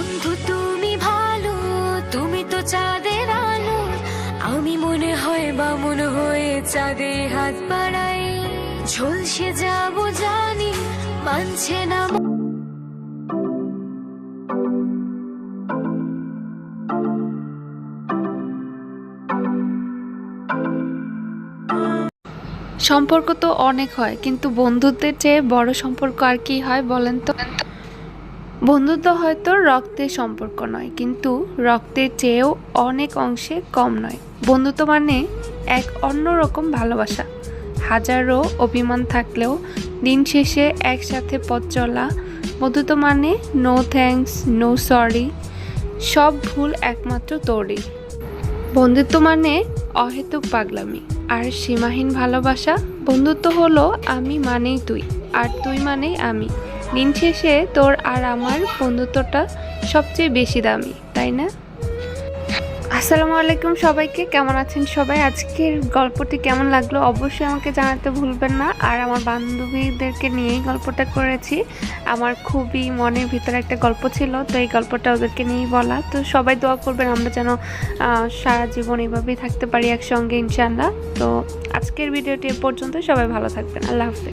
বন্ধু, তুমি ভালো, তুমি তো চাঁদের আলো। আমি মনে হয় বা মনে হয়ে চাঁদে হাত বাড়াই। ঝলসে যাব জানি, মানছে না সম্পর্ক তো অনেক হয়, কিন্তু বন্ধুত্বের চেয়ে বড় সম্পর্ক আর কি হয় বলেন তো? বন্ধুত্ব হয়তো রক্তের সম্পর্ক নয়, কিন্তু রক্তের চেয়েও অনেক অংশে কম নয়। বন্ধুত্ব মানে এক অন্যরকম ভালোবাসা। হাজারো অভিমান থাকলেও দিন শেষে একসাথে পথ চলা। বন্ধুত্ব মানে নো থ্যাঙ্কস নো সরি সব ভুল একমাত্র তোরই। বন্ধুত্ব মানে অহেতুক পাগলামি। আর সীমাহীন ভালোবাসা, বন্ধুত্ব হলো আমি মানেই তুই, আর তুই মানেই আমি। দিন শেষে তোর আর আমার বন্ধুত্বটা সবচেয়ে বেশি দামি, তাই না? আসসালামু আলাইকুম সবাইকে, কেমন আছেন সবাই? আজকের গল্পটি কেমন লাগল অবশ্যই আমাকে জানাতে ভুলবেন না। আর আমার বান্ধবীদেরকে নিয়েই গল্পটা করেছি। আমার খুবই মনের ভিতরে একটা গল্প ছিল, তো এই গল্পটা ওদেরকে নিয়েই বলা। তো সবাই দোয়া করবেন, আমরা যেন সারা জীবন এভাবেই থাকতে পারি একসঙ্গে ইনশাল্লাহ তো আজকের ভিডিওটি পর্যন্ত সবাই ভালো থাকবেন, আল্লাহ হাফিজ।